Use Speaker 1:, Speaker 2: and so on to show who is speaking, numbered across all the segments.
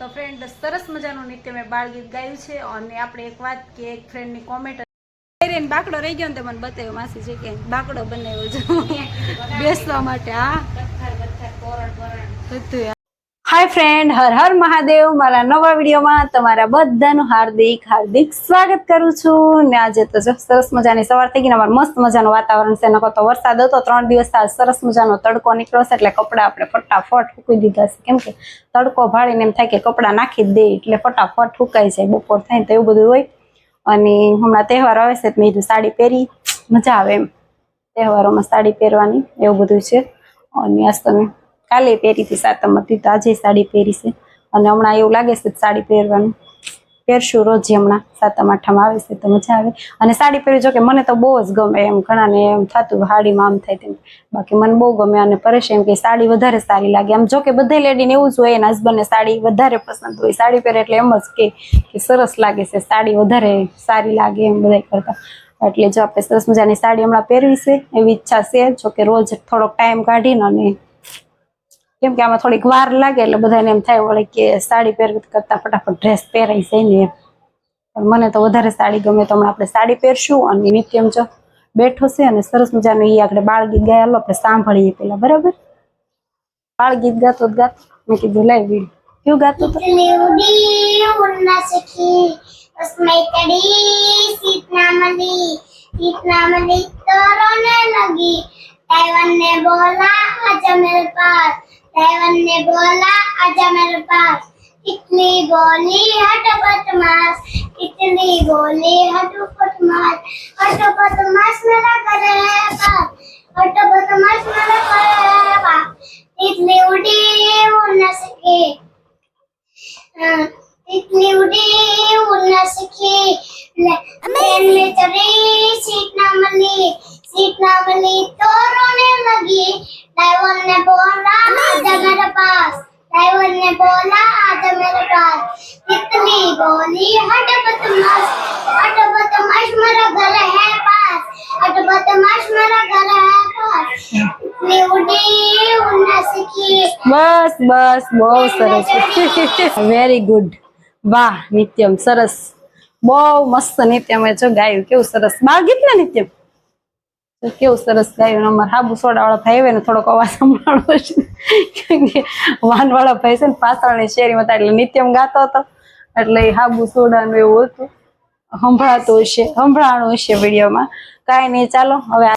Speaker 1: તો ફ્રેન્ડ સરસ મજાનું નિત્ય મેં બાળ ગીત ગાયું છે. અને આપણે એક વાત કે એક ફ્રેન્ડની કોમેન્ટ બાકડો રહી ગયો ને તે મને બતાવ્યો માસી છે કે બાકડો બનાવ્યો છે. બેસવા માટે હા. બધું હાય ફ્રેન્ડ હર હર મહાદેવ. મારા નવા વિડીયોમાં તમારા બધાનું હાર્દિક હાર્દિક સ્વાગત કરું છું. ને આજે તો સરસ મજાની સવાર થઈ ગઈ અમારે મસ્ત મજાનું વાતાવરણ છે. નકો તો વરસાદ હતો, ત્રણ દિવસ આ સરસ મજાનો તડકો નીકળ્યો છે, એટલે કપડાં આપણે ફટાફટ ફૂકી દીધા છે. કેમ કે તડકો ભાળીને એમ થાય કે કપડાં નાખી જ દે, એટલે ફટાફટ ફૂકાઈ જાય બપોર થાય તો એવું બધું હોય. અને હમણાં તહેવાર આવે છે મેં સાડી પહેરી. મજા આવે એમ. તહેવારોમાં સાડી પહેરવાની, એવું બધું છે. અને આજ તમે કાલે પહેરી હતી, સાતમ હતી, તો આજે સાડી પહેરી છે. અને હમણાં એવું લાગે છે સાડી પહેરવાનું પહેરશું રોજ હમણાં. સાતમ, આઠમ આવે છે તો મજા આવે. અને સાડી પહેરી જો કે મને તો બહુ જ ગમે એમ, ઘણાને એમ થતું સાડીમાં આમ થાય તેમ. બાકી મને બહુ ગમે અને પરેશ એમ કે સાડી વધારે સારી લાગે. આમ જો કે બધે લેડીને એવું જ હોય, એના હસબન્ડને સાડી વધારે પસંદ હોય. સાડી પહેરે એટલે એમ જ કે સરસ લાગે છે, સાડી વધારે સારી લાગે એમ બધા કરતા. એટલે જો આપણે સરસ મજાની સાડી હમણાં પહેરવી છે, એવી ઈચ્છા છે જો કે રોજ થોડોક ટાઈમ કાઢીને અને કેમ કે આમાં થોડીક વાર લાગે એટલે બધાને એમ થાય વળી કે સાડી પહેરવી કરતા ફટાફટ ડ્રેસ પહેરાઈ જાય ને મને તો વધારે સાડી ગમે તો આપણે સાડી પહેરશું અને નિત્યમ જો બેઠો છે અને સરસ મજાનું એ આપણે બાળગીત ગાયેલો, આપણે સાંભળીએ પેલા, બરાબર? બાળગીત ગાતો ગાત મેં કીધું લાવી ક્યુ ગાતો તો?
Speaker 2: તડી તોરને લગી. બોલા આજ મેરે टाइवन ने बोला, आजा मेरे पास। ने इतनी बोली हटो बदमाश इतनी बोली हटो बदमाश हटो बदमाश मेरा घर है पास हटो बदमाश मेरा घर है पास इतनी उड़ी उड़ न सके इतनी उड़ी उड़ना सीखी ट्रेन में चढ़ी, सीट ना मिली। सीट ना मिली तो रोने लगी। ड्राइवर ने बोला आजा मेरे पास ड्राइवर ने बोला आजा मेरे पास इतनी बोली हट बदमाश हट बदमाश मेरा घर है पास हट बदमाश मेरा घर है पास इतनी उड़ी उड़ना सीखी
Speaker 1: બસ બસ બહુ સરસ વેરી ગુડ વાહ નિત્યમ સરસ બહુ મસ્ત નિત્યમ એ જો ગાયું કેવું સરસ બાળ ગીત ને નિત્યમ તો કેવું સરસ ગાયું અમારા હાબુ સોડા વાળા ભાઈ આવે ને થોડોક અવાજ સંભાળવો છે. કેમ કે વાન વાળા ભાઈ છે ને પાછળની શેરીમાં હતા એટલે નિત્યમ ગાતો હતો. એટલે હાબુ સોડાનું એવું હતું. સંભળાતું હશે, સંભળાણું હશે વિડીયોમાં. કાંઈ નહીં, ચાલો, હવે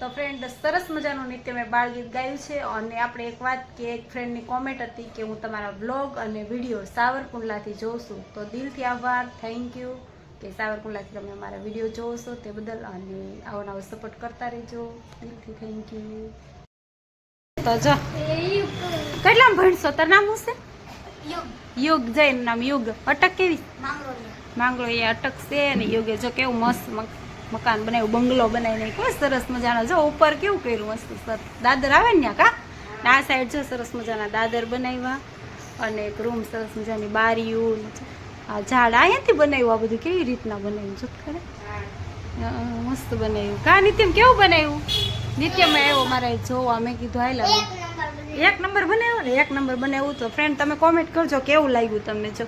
Speaker 1: તો ફ્રેન્ડ સરસ મજાનું નિત્ય મેં બાળગીત ગાયું છે. અને આપણે એક વાત કે એક ફ્રેન્ડની કોમેન્ટ હતી કે હું તમારા બ્લોગ અને વીડિયો સાવરકુંડલાથી જોઉં છું. તો દિલથી આભાર થેન્ક યુ કે સાવરકુંડલાથી તમે અમારા વીડિયો જોશો તે બદલ અને આવો નવો સપોર્ટ કરતા રહેજો. દિલથી થેન્ક યુ તો જો કેટલા ભણશો? તાર નામ શું છે? યુગ. જૈન નામ યુગ. અટક કેવી? માંગલો એ અટક છે અને યોગે. જો કેવું મસ્ત મકાન બનાવ્યું બંગલો બનાવીને કેવું સરસ મજાનો. જો ઉપર કેવું કર્યું મસ્ત સર દાદર આવે ને કા? આ સાઈડ જો સરસ મજાના દાદર બનાવ્યા. અને એક રૂમ સરસ મજાની બારીઓ આ ઝાડ અહીંયાથી બનાવ્યું આ બધું કેવી રીતના બનાવ્યું? જો ખરે મસ્ત બનાવ્યું. કા નિત્યમ કેવું બનાવ્યું? નિત્યમ આવ્યો મારે જોવા. મેં કીધું હાલ એક નંબર બનાવ્યો ને એક નંબર બનાવ્યું તો ફ્રેન્ડ તમે કોમેન્ટ કરજો કેવું લાગ્યું તમને જો.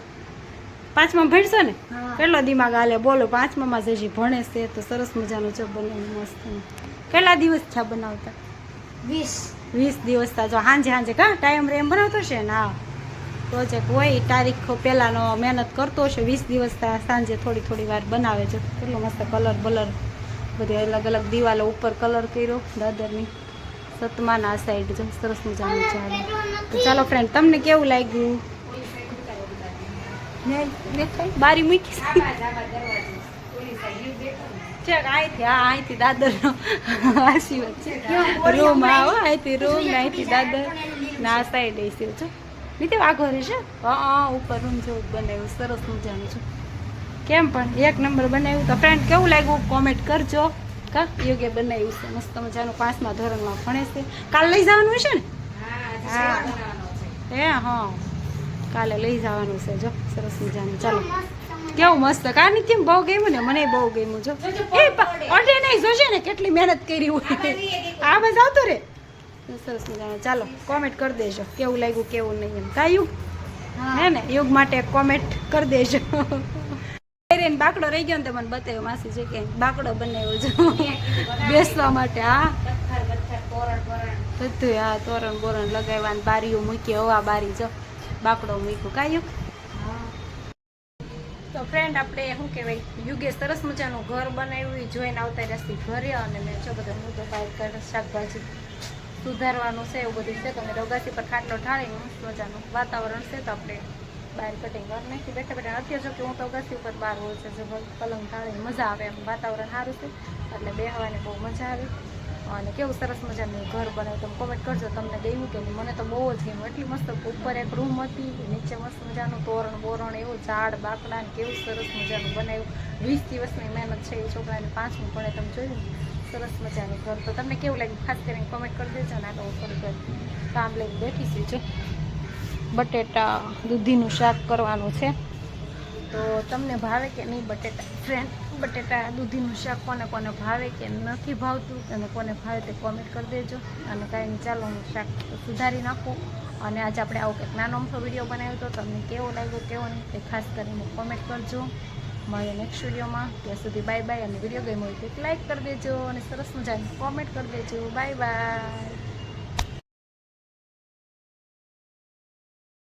Speaker 1: પાંચમા ભણશો ને? કેટલો દિમાગ હાલે બોલો પાંચમામાં જે ભણે છે તો સરસ મજાનો જો બનાવ્યું મસ્ત. કેટલા દિવસ થયા બનાવતા?
Speaker 2: વીસ.
Speaker 1: વીસ દિવસ થયા. જો સાંજે હાંજે કા? ટાઈમ રે એમ બનાવતો છે ને? હા. પ્રોજેક્ટ હોય તારીખ પહેલાંનો મહેનત કરતો હશે વીસ દિવસ સાંજે થોડી થોડી વાર બનાવે છે. કેટલો મસ્ત કલર બલર બધી અલગ અલગ દિવાલો ઉપર કલર કર્યો દાદરની સતમાના સાઈડ જો સરસ મજાનું ચાલે તો ચાલો ફ્રેન્ડ તમને કેવું લાગ્યું? બારી મૂકી અહીંથી હા અહીંથી દાદરનો આશીર્વાદ છે. રૂમ હો, અહીંથી રૂમ અહીંથી દાદર. ને આ સાઈડ છો નીચે વાઘો રહેશે હા હા ઉપર રૂમ જેવું બનાવ્યું. સરસ મજાનું છે. કેમ પણ? એક નંબર બનાવ્યું તો ફ્રેન્ડ કેવું લાગ્યું? કોમેન્ટ કરજો. કા? યોગ્ય બનાવ્યું છે. મસ્ત મજાનું. પાંચમા ધોરણમાં ભણે છે. કાલ લઈ જવાનું છે ને? હા હે. હા. કાલે લઈ જવાનું છે જો. સરસ મજાનું. ચાલો. કેવું મસ્ત? કા કેમ બહુ ગમ્યું ને? મને બહુ ગમ્યું જો. એ અડે નહીં જોશે ને? કેટલી મહેનત કરી હોય. આ બસ આવતો રે. સરસ મજાનું. ચાલો કોમેન્ટ કરી દેજો. કેવું લાગ્યું કેવું નહીં એમ. કાયું?
Speaker 2: હે.
Speaker 1: ને? યુગ માટે કોમેન્ટ કરી દેજો. એને બાકડો રહી ગયો ને તમને મને બતાવ્યો માસી છે કે બાકડો બનાવ્યો છે. બેસવા માટે હા. બધું હા તોરણ બોરણ લગાવ્યા ને બારીઓ મૂકી હવા બારી જો. બાકડો મૂક્યું. કાયું? તો ફ્રેન્ડ આપણે શું કહેવાય? યુગે સરસ મજાનું ઘર બનાવ્યું જોઈને આવતા રસ્તી ઘરે અને મેં જો બધા હું તો બહાર કર શાકભાજી સુધારવાનું છે એવું બધું છે. તો મેં રોગાસી પર ખાટલો ઢાળીને મસ્ત મજાનું વાતાવરણ છે તો આપણે બહાર કટિંગ કરી નાખી બેઠા બેઠા. અત્યારે જો કે હું તો અગાસી ઉપર બહાર હોય છે, જો પલંગ ઢાળીને મજા આવે એમ. વાતાવરણ સારું છે, એટલે બેહવાની બહુ મજા આવે. અને કેવું સરસ મજાનું ઘર બનાવ્યું. તમે કોમેન્ટ કરજો, તમને ગયું કે મને તો બહુ જ ગમ્યું. એટલી મસ્ત ઉપર એક રૂમ હતી, નીચે મસ્ત મજાનું તોરણ બોરણ એવું, ઝાડ, બાકડા ને કેવું સરસ મજાનું બનાવ્યું. વીસ દિવસની મહેનત છે એ છોકરાને પાંચમું પડે તમે જોયું? સરસ મજાનું ઘર. તો તમને કેવું લાગ્યું? ખાસ કરીને કોમેન્ટ કરી દેજો ને આ ઓફર ઘર કામ લઈને બેઠી છું જો. બટેટા દૂધીનું શાક કરવાનું છે. તો તમને ભાવે કે નહીં બટેટા? ફ્રેન્ડ બટેટા દૂધીનું શાક કોને કોને ભાવે કે નથી ભાવતું અને કોને ભાવે તે કોમેન્ટ કરી દેજો. અને કાંઈ નહીં, ચાલો હું શાક સુધારી નાખું. અને આજે આપણે આવો કંઈક નાનો અમથો વીડિયો બનાવ્યો હતો તમને કેવો લાગ્યો, કેવો નહીં તે ખાસ કરીને કોમેન્ટ કરજો. મળે નેક્સ્ટ વિડીયોમાં ત્યાં સુધી બાય બાય અને વીડિયો ગેમ હોય તો લાઇક કરી દેજો અને સરસ મજાની કોમેન્ટ કરી દેજો. Bye bye